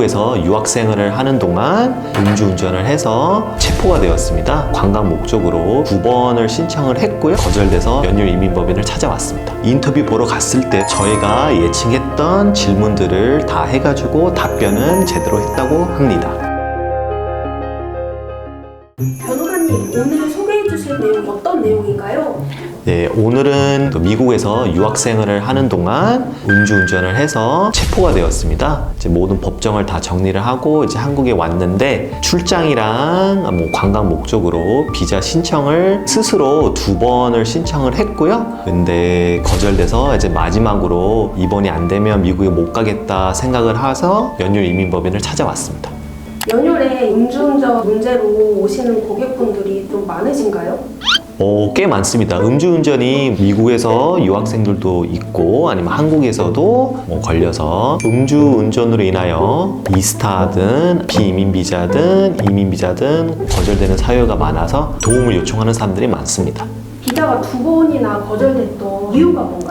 미국에서 유학생활을 하는 동안 음주운전을 해서 체포가 되었습니다. 관광 목적으로 두 번을 신청을 했고요. 거절돼서 연유 이민법인을 찾아왔습니다. 인터뷰 보러 갔을 때 저희가 예측했던 질문들을 다 해가지고 답변은 제대로 했다고 합니다. 변호사님 오늘 소개해 주실 내용 어떤 내용인가요? 네, 오늘은 그 미국에서 유학생활을 하는 동안 음주운전을 해서 체포가 되었습니다. 이제 모든 법정을 다 정리를 하고 이제 한국에 왔는데 출장이랑 뭐 관광 목적으로 비자 신청을 스스로 두 번을 신청을 했고요. 근데 거절돼서 이제 마지막으로 이번이 안 되면 미국에 못 가겠다 생각을 해서 연유 이민법인을 찾아왔습니다. 연휴에 음주운전 문제로 오시는 고객분들이 좀 많으신가요? 어, 꽤 많습니다. 음주운전이 미국에서 유학생들도 있고 아니면 한국에서도 뭐 걸려서 음주운전으로 인하여 이스타든 비이민 비자든 이민 비자든 거절되는 사유가 많아서 도움을 요청하는 사람들이 많습니다. 비자가 두 번이나 거절됐던 이유가 뭔가요?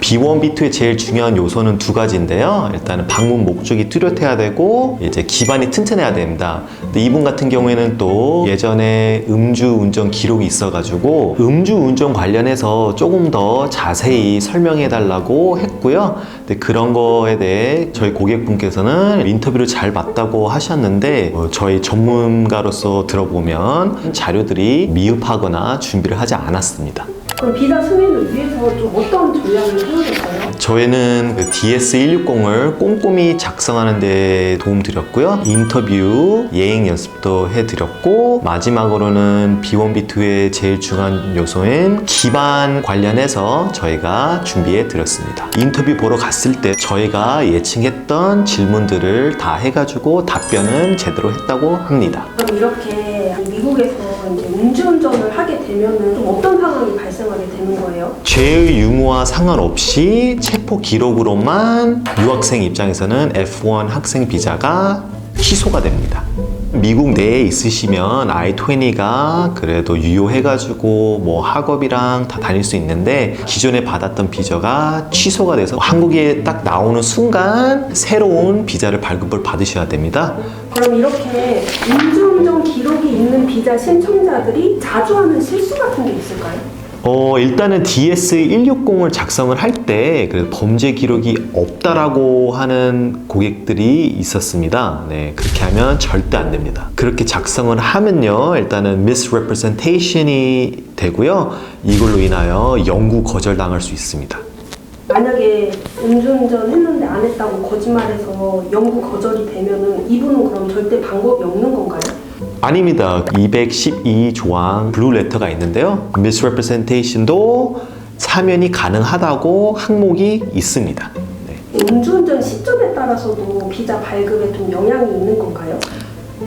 B1, B2의 제일 중요한 요소는 두 가지인데요. 일단은 방문 목적이 뚜렷해야 되고 이제 기반이 튼튼해야 됩니다. 근데 이분 같은 경우에는 또 예전에 음주 운전 기록이 있어가지고 음주 운전 관련해서 조금 더 자세히 설명해 달라고 했고요. 근데 그런 거에 대해 저희 고객분께서는 인터뷰를 잘 봤다고 하셨는데 어, 저희 전문가로서 들어보면 자료들이 미흡하거나 준비를 하지 않았습니다. 그럼 비자 승인을 위해서 좀 어떤 전략을 세우셨어요? 저희는 그 DS160을 꼼꼼히 작성하는 데 도움 드렸고요. 인터뷰, 예행 연습도 해드렸고, 마지막으로는 B1, B2의 제일 중요한 요소인 기반 관련해서 저희가 준비해 드렸습니다. 인터뷰 보러 갔을 때 저희가 예측했던 질문들을 다 해가지고 답변은 제대로 했다고 합니다. 그럼 이렇게 미국에서 이제 음주운전을 하게 되면은 좀 어떤 발생하게 되는 거예요? 죄의 유무와 상관없이 체포 기록으로만 유학생 입장에서는 F1 학생 비자가 취소가 됩니다. 미국 내에 있으시면 I-20가 그래도 유효해가지고 뭐 학업이랑 다 다닐 수 있는데 기존에 받았던 비자가 취소가 돼서 한국에 딱 나오는 순간 새로운 비자를 발급을 받으셔야 됩니다. 그럼 이렇게 음주운전 기록이 있는 비자 신청자들이 자주 하는 실수 같은 게 있을까요? 어, 일단은 DS160을 작성을 할때 범죄 기록이 없다라고 하는 고객들이 있었습니다. 네, 그렇게 하면 절대 안 됩니다. 그렇게 작성을 하면요, 일단은 misrepresentation이 되고요, 이걸로 인하여 영구 거절당할 수 있습니다. 만약에 음주운전 했는데 안 했다고 거짓말해서 영구 거절이 되면은 이분은 그럼 절대 방법이 없는 건가요? 아닙니다. 212조항 블루 레터가 있는데요. misrepresentation도 사면이 가능하다고 항목이 있습니다. 네. 음주운전 시점에 따라서도 비자 발급에 좀 영향이 있는 건가요?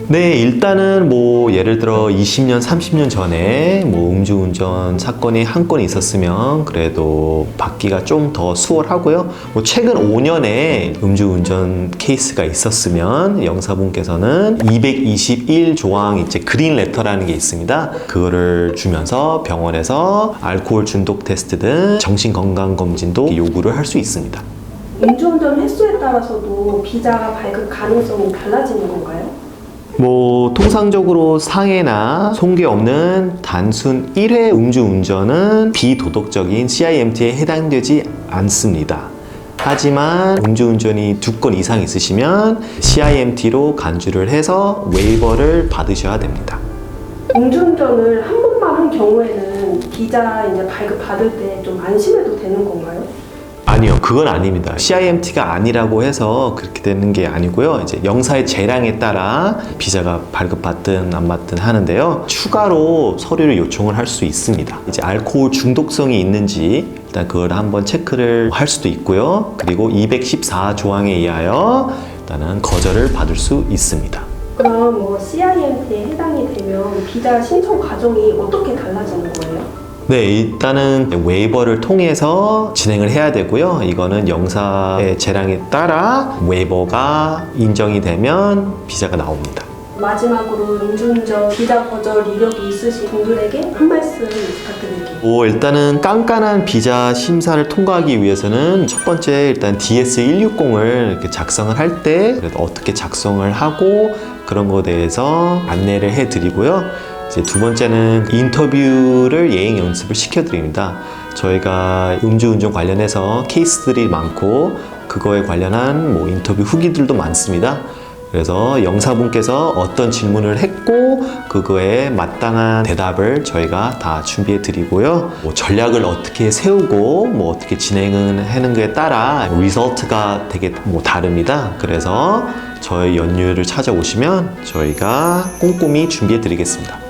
네, 일단은 뭐 예를 들어 20년, 30년 전에 뭐 음주운전 사건이 한건 있었으면 그래도 받기가 좀 더 수월하고요. 뭐 최근 5년에 음주운전 케이스가 있었으면 영사분께서는 221 조항 이제 그린 레터라는 게 있습니다. 그거를 주면서 병원에서 알코올 중독 테스트 등 정신 건강 검진도 요구를 할 수 있습니다. 음주운전 횟수에 따라서도 비자 발급 가능성이 달라지는 건가요? 뭐 통상적으로 상해나 손괴 없는 단순 1회 음주운전은 비도덕적인 CIMT에 해당되지 않습니다. 하지만 음주운전이 두 건 이상 있으시면 CIMT로 간주를 해서 웨이버를 받으셔야 됩니다. 음주운전을 한 번만 한 경우에는 비자 이제 발급 받을 때 좀 안심해도 되는 건가요? 아니요, 그건 아닙니다. CIMT가 아니라고 해서 그렇게 되는 게 아니고요. 이제 영사의 재량에 따라 비자가 발급받든 안 받든 하는데요. 추가로 서류를 요청을 할 수 있습니다. 이제 알코올 중독성이 있는지 일단 그걸 한번 체크를 할 수도 있고요. 그리고 214 조항에 의하여 일단은 거절을 받을 수 있습니다. 그럼 뭐 CIMT에 해당이 되면 비자 신청 과정이 어떻게 달라지는 거예요? 네, 일단은 웨이버를 통해서 진행을 해야 되고요. 이거는 영사의 재량에 따라 웨이버가 인정이 되면 비자가 나옵니다. 마지막으로 음주운전 비자 거절 이력이 있으신 분들에게 한 말씀 부탁드릴게요. 뭐 일단은 깐깐한 비자 심사를 통과하기 위해서는 첫 번째 일단 DS160을 이렇게 작성을 할 때 어떻게 작성을 하고 그런 거에 대해서 안내를 해드리고요. 이제 두 번째는 인터뷰를 예행 연습을 시켜드립니다. 저희가 음주운전 관련해서 케이스들이 많고 그거에 관련한 뭐 인터뷰 후기들도 많습니다. 그래서 영사분께서 어떤 질문을 했고 그거에 마땅한 대답을 저희가 다 준비해 드리고요. 뭐 전략을 어떻게 세우고 뭐 어떻게 진행을 하는 거에 따라 리설트가 되게 뭐 다릅니다. 그래서 저희 연유를 찾아오시면 저희가 꼼꼼히 준비해 드리겠습니다.